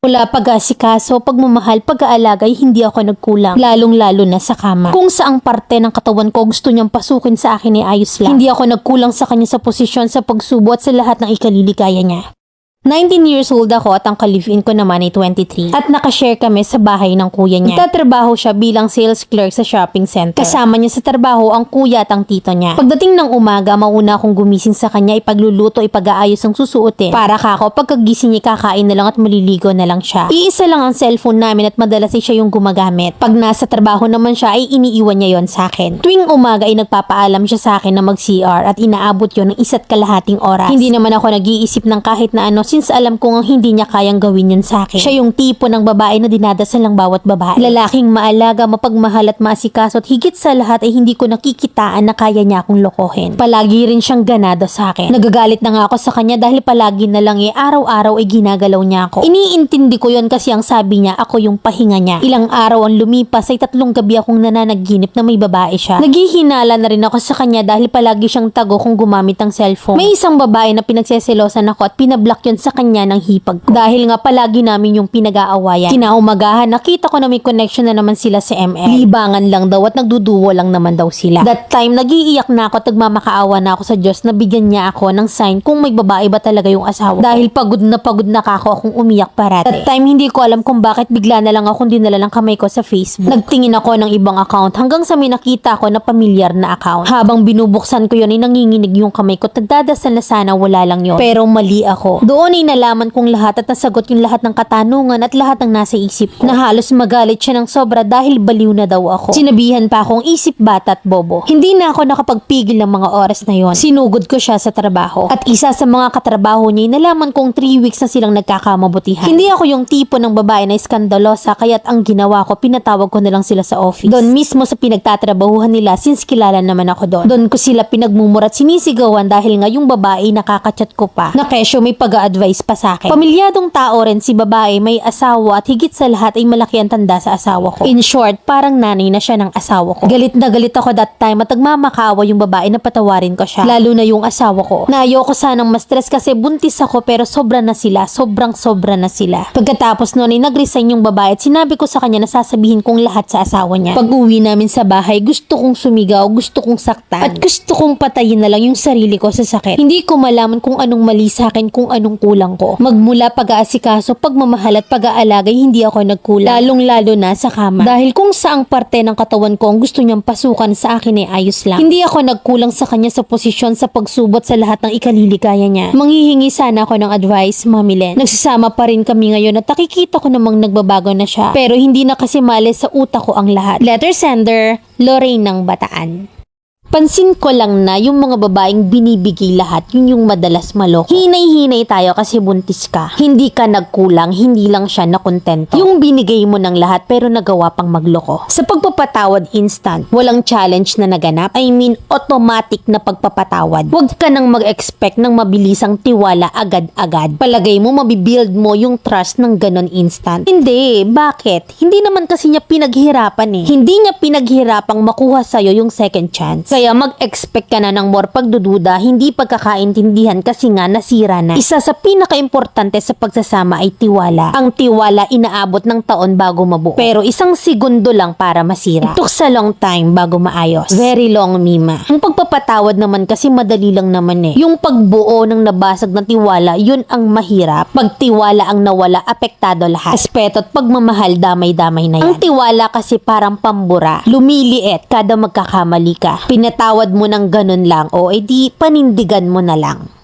Mula pag-asikaso, pagmamahal, pag-aalaga ay hindi ako nagkulang. Lalong-lalo na sa kama. Kung saang parte ng katawan ko gusto niyang pasukin sa akin ay ayos lang. Hindi ako nagkulang sa kanya sa posisyon, sa pagsubo at sa lahat ng ikaliligaya niya. 19 years old ako at ang ka-live-in ko naman ay 23. At nakashare kami sa bahay ng kuya niya. Nagtatrabaho siya bilang sales clerk sa shopping center. Kasama niya sa trabaho ang kuya at ang tito niya. Pagdating ng umaga, mauna akong gumising sa kanya, ipagluluto, ipag-aayos ang susuotin. Para kako, pagkagising niya kakain na lang at maliligo na lang siya. Iisa lang ang cellphone namin at madalas ay siya yung gumagamit. Pag nasa trabaho naman siya ay iniiwan niya yon sa akin. Tuwing umaga ay nagpapaalam siya sa akin na mag-CR at inaabot yon ng isa't kalahating oras. Hindi naman ako nag-iisip ng kahit na ano since alam kong hindi niya kayang gawin yun sa akin. Siya yung tipo ng babae na dinadasal ng bawat babae. Lalaking maalaga, mapagmahal at maasikaso at higit sa lahat ay hindi ko nakikitaan na kaya niya akong lokohin. Palagi rin siyang ganado sa akin. Nagagalit na nga ako sa kanya dahil palagi na lang eh araw-araw ay ginagalaw niya ako. Iniintindi ko yon kasi ang sabi niya ako yung pahinga niya. Ilang araw ang lumipas ay tatlong gabi akong nananaginip na may babae siya. Naghihinala na rin ako sa kanya dahil palagi siyang tago kung gumamit ng cellphone. May isang babae na pinagseselosan ako at pinablock yon sa kanya ng hipag ko. Dahil nga palagi namin yung pinag-aawayan. Kinaumagahan, nakita ko na may connection na naman sila sa ML. Libangan lang daw at nagduduwo lang naman daw sila. That time, nagiiyak na ako at nagmamakaawa na ako sa Diyos na bigyan niya ako ng sign kung may babae ba talaga yung asawa. Dahil pagod na pagod na kako akong umiyak parate. That time, hindi ko alam kung bakit bigla na lang akong dinala ng kamay ko sa Facebook. Nagtingin ako ng ibang account hanggang sa may nakita ko na pamilyar na account. Habang binubuksan ko yun ay nanginginig yung kamay ko. Tagdadasal na sana wala lang yun. Pero mali ako. Doon ay nalaman kong lahat at nasagot yung lahat ng katanungan at lahat ng nasa isip ko. Na halos magalit siya ng sobra dahil baliw na daw ako. Sinabihan pa akong isip bata at bobo. Hindi na ako nakapagpigil ng mga oras na yon. Sinugod ko siya sa trabaho. At isa sa mga katrabaho niya ay nalaman kong 3 weeks na silang nagkakamabutihan. Hindi ako yung tipo ng babae na iskandalosa kaya't ang ginawa ko, pinatawag ko na lang sila sa office. Doon mismo sa pinagtatrabahuhan nila since kilala naman ako doon. Doon ko sila pinagmumurat sinisigawan dahil nga yung babae nakakachat ko pa. Na kesyo may pag-a-advise pa sa akin. Pamilyadong tao rin si babae, may asawa at higit sa lahat ay malaki ang tanda sa asawa ko. In short, parang nanay na siya ng asawa ko. Galit na galit ako that time at nagmamakawa yung babae na patawarin ko siya. Lalo na yung asawa ko. Na ayoko sanang ma-stress kasi buntis ako pero sobra na sila. Sobrang sobra na sila. Pagkatapos noon ay nag-resign yung babae at sinabi ko sa kanya na sasabihin kong lahat sa asawa niya. Pag uwi namin sa bahay, gusto kong sumigaw, gusto kong saktan. At gusto kong patayin na lang yung sarili ko sa sakit. Hindi ko malaman kung anong mali sa akin, kung anong kulang ko. Magmula pag-aasikaso, pagmamahal at pag-aalagay, hindi ako nagkulang. Lalong-lalo na sa kama. Dahil kung saang parte ng katawan ko ang gusto niyang pasukan sa akin ay ayos lang. Hindi ako nagkulang sa kanya sa posisyon sa pagsubot sa lahat ng ikaliligaya niya. Manghihingi sana ako ng advice, Mami Len. Nagsasama pa rin kami ngayon at nakikita ko namang nagbabago na siya. Pero hindi na kasi mali sa utak ko ang lahat. Letter sender, Lorraine ng Bataan. Pansin ko lang na yung mga babaeng binibigay lahat, yun yung madalas maloko. Hinay-hinay tayo kasi buntis ka. Hindi ka nagkulang, hindi lang siya nakontento. Yung binigay mo ng lahat pero nagawa pang magloko. Sa pagpapatawad instant, walang challenge na naganap. I mean, automatic na pagpapatawad. Huwag ka nang mag-expect ng mabilisang tiwala agad-agad. Palagay mo, mabibuild mo yung trust ng ganon instant. Hindi, bakit? Hindi naman kasi niya pinaghirapan eh. Hindi niya pinaghirapang makuha sa'yo yung second chance. Kaya mag-expect ka na ng more pagdududa, hindi pagkakaintindihan kasi nga nasira na. Isa sa pinaka-importante sa pagsasama ay tiwala. Ang tiwala inaabot ng taon bago mabuo. Pero isang segundo lang para masira. It took a long time bago maayos. Very long, Mima. Ang pagpapatawad naman kasi madali lang naman eh. Yung pagbuo ng nabasag na tiwala, yun ang mahirap. Pag tiwala ang nawala, apektado lahat. Respeto at pagmamahal, damay-damay na yan. Ang tiwala kasi parang pambura. Lumiliit kada magkakamali ka. Pinatawad mo ng ganun lang o edi panindigan mo na lang.